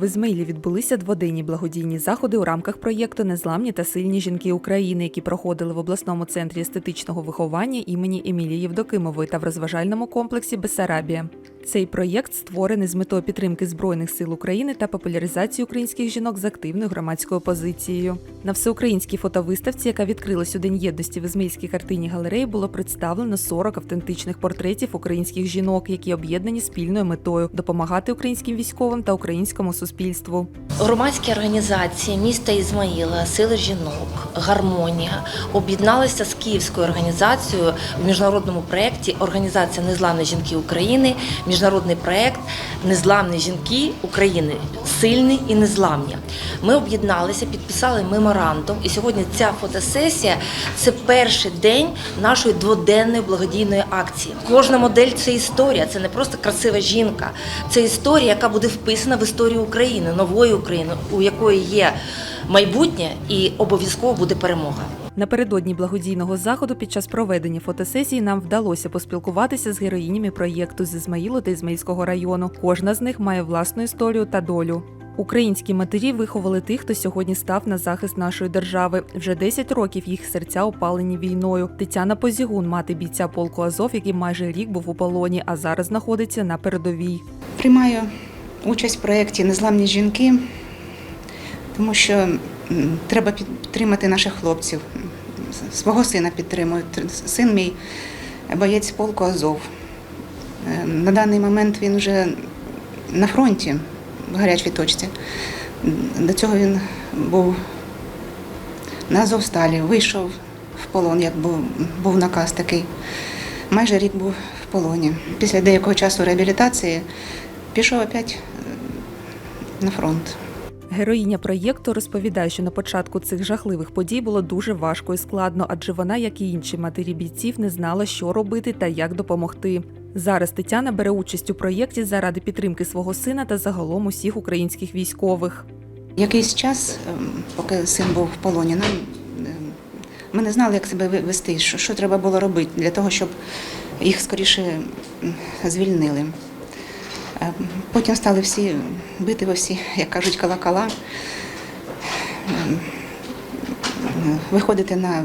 В Ізмаїлі відбулися дводенні благодійні заходи у рамках проєкту Незламні та сильні жінки України, які проходили в обласному центрі естетичного виховання імені Емілії Євдокимової та в розважальному комплексі Бесарабія. Цей проєкт створений з метою підтримки Збройних сил України та популяризації українських жінок з активною громадською позицією. На всеукраїнській фотовиставці, яка відкрилась у День єдності в Ізмаїльській картині галереї, було представлено 40 автентичних портретів українських жінок, які об'єднані спільною метою допомагати українським військовим та українському суспільству. Громадські організації міста Ізмаїла, Сили жінок, Гармонія об'єдналися з Київською організацією в міжнародному проєкті Організація Незламні жінки України, міжнародний проєкт Незламні жінки України. Сильні і незламні. Ми об'єдналися, підписали меморандум, і сьогодні ця фотосесія це перший день нашої дводенної благодійної акції. Кожна модель це історія, це не просто красива жінка, це історія, яка буде вписана в історію України, нової України, у якої є майбутнє і обов'язково буде перемога. Напередодні благодійного заходу під час проведення фотосесії нам вдалося поспілкуватися з героїнями проєкту з Ізмаїлу та Ізмаїльського району. Кожна з них має власну історію та долю. Українські матері виховали тих, хто сьогодні став на захист нашої держави. Вже 10 років їх серця опалені війною. Тетяна Позігун, мати бійця полку Азов, який майже рік був у полоні, а зараз знаходиться на передовій. Приймаю участь в проєкті Незламні жінки, тому що треба підтримати наших хлопців. Свого сина підтримують, Син мій боєць полку Азов. Е, На даний момент він вже на фронті в гарячій точці. До цього він був на Азовсталі, вийшов в полон, як був, був наказ такий. Майже рік був в полоні. Після деякого часу реабілітації пішов опять на фронт. Героїня проєкту розповідає, що на початку цих жахливих подій було дуже важко і складно, адже вона, як і інші матері бійців, не знала, що робити та як допомогти. Зараз Тетяна бере участь у проєкті заради підтримки свого сина та загалом усіх українських військових. Якийсь час, ем, поки син був в полоні, нам ем, ми не знали, як себе вести, що, що треба було робити для того, щоб їх скоріше звільнили. Е, Потім стали всі бити всі, як кажуть, колокола, Ем, виходити на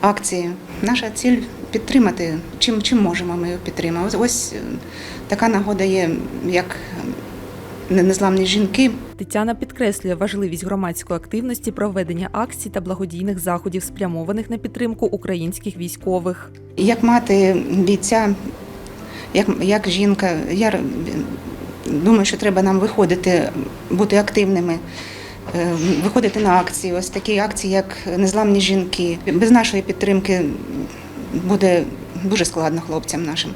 акції. Наша ціль підтримати, чим, чим можемо, ми його підтримаємо. Ось, е, така нагода є, як незламні жінки. Тетяна підкреслює важливість громадської активності, проведення акцій та благодійних заходів, спрямованих на підтримку українських військових. Як мати бійця, як, як жінка, я думаю, що треба нам виходити, бути активними, е, виходити на акції. Ось такі акції, як незламні жінки. Без нашої підтримки буде дуже складно хлопцям нашим.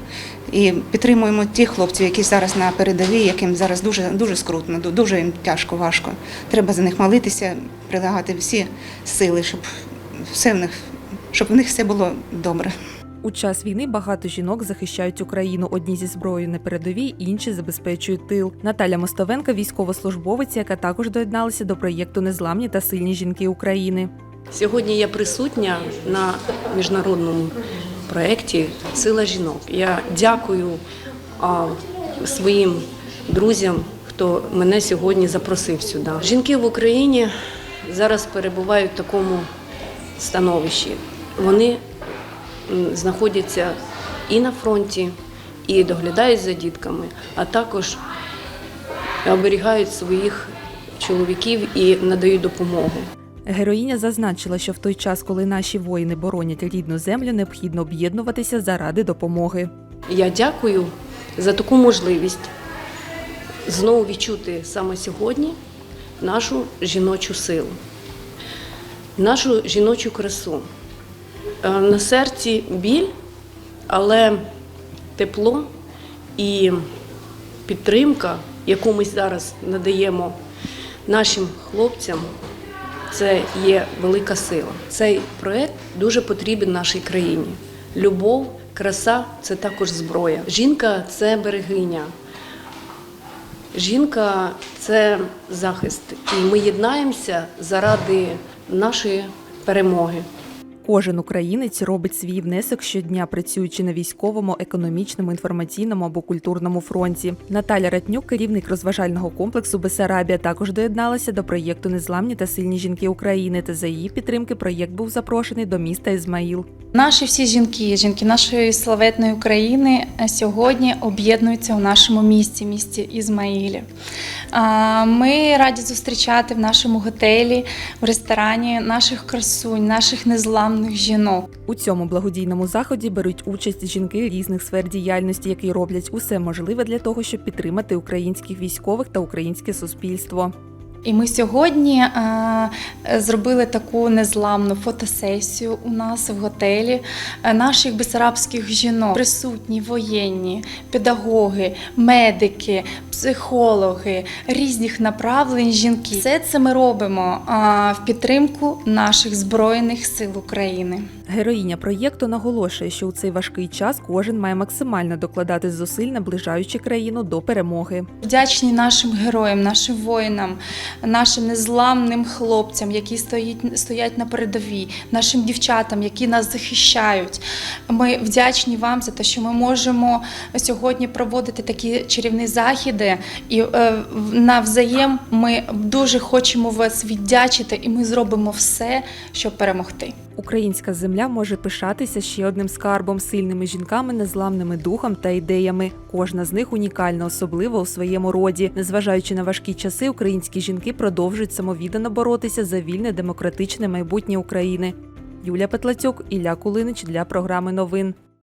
І підтримуємо тих хлопців, які зараз на передовій, яким зараз дуже дуже скрутно, ду- дуже їм тяжко, важко. Треба за них молитися, прилагати всі сили, щоб все в них, щоб в них все було добре. У час війни багато жінок захищають Україну. Одні зі зброєю на передовій, інші забезпечують тил. Наталя Мостовенка, військовослужбовиця, яка також доєдналася до проєкту Незламні та сильні жінки України. Сьогодні я присутня на міжнародному проєкті Сила жінок. Я дякую своїм друзям, хто мене сьогодні запросив сюди. Жінки в Україні зараз перебувають в такому становищі. Вони знаходяться і на фронті, і доглядають за дітками, а також оберігають своїх чоловіків і надають допомогу. Героїня зазначила, що в той час, коли наші воїни боронять рідну землю, необхідно об'єднуватися заради допомоги. Я дякую за таку можливість знову відчути саме сьогодні нашу жіночу силу, нашу жіночу красу. Е, На серці біль, але тепло і підтримка, яку ми зараз надаємо нашим хлопцям, це є велика сила. Цей проект дуже потрібен нашій країні. Любов, краса це також зброя. Жінка це берегиня. Жінка це захист. І ми єднаємося заради нашої перемоги. Кожен українець робить свій внесок щодня, працюючи на військовому, економічному, інформаційному або культурному фронті. Наталя Ратнюк, керівник розважального комплексу Бесарабія, також доєдналася до проєкту Незламні та сильні жінки України. Та за її підтримки проєкт був запрошений до міста Ізмаїл. Наші всі жінки, жінки нашої славетної України е, сьогодні об'єднуються у нашому місті, місті Ізмаїлі. Ми раді зустрічати в нашому готелі, в ресторані наших красунь, наших незламних жінок. У цьому благодійному заході беруть участь жінки різних сфер діяльності, які роблять усе можливе для того, щоб підтримати українських військових та українське суспільство. І ми сьогодні е, зробили таку незламну фотосесію у нас в готелі е, наших бесарабських жінок. Присутні воєнні, педагоги, медики, психологи, різних направлень жінки. Все це ми робимо е, в підтримку наших збройних сил України. Героїня проєкту наголошує, що у цей важкий час кожен має максимально докладати зусиль, наближаючи країну до перемоги. Вдячні нашим героям, нашим воїнам, нашим незламним хлопцям, які стоять, стоять на передовій, нашим дівчатам, які нас захищають. Ми вдячні вам за те, що ми можемо сьогодні проводити такі чарівні західи, І е, навзаєм ми дуже хочемо вас віддячити, і ми зробимо все, щоб перемогти. Українська земля може пишатися ще одним скарбом, сильними жінками, незламними духом та ідеями. Кожна з них унікальна, особливо у своєму роді. Незважаючи на важкі часи, українські жінки продовжують самовіддано боротися за вільне демократичне майбутнє України. Юлія Петлацюк, Ілля Кулинич для програми новин.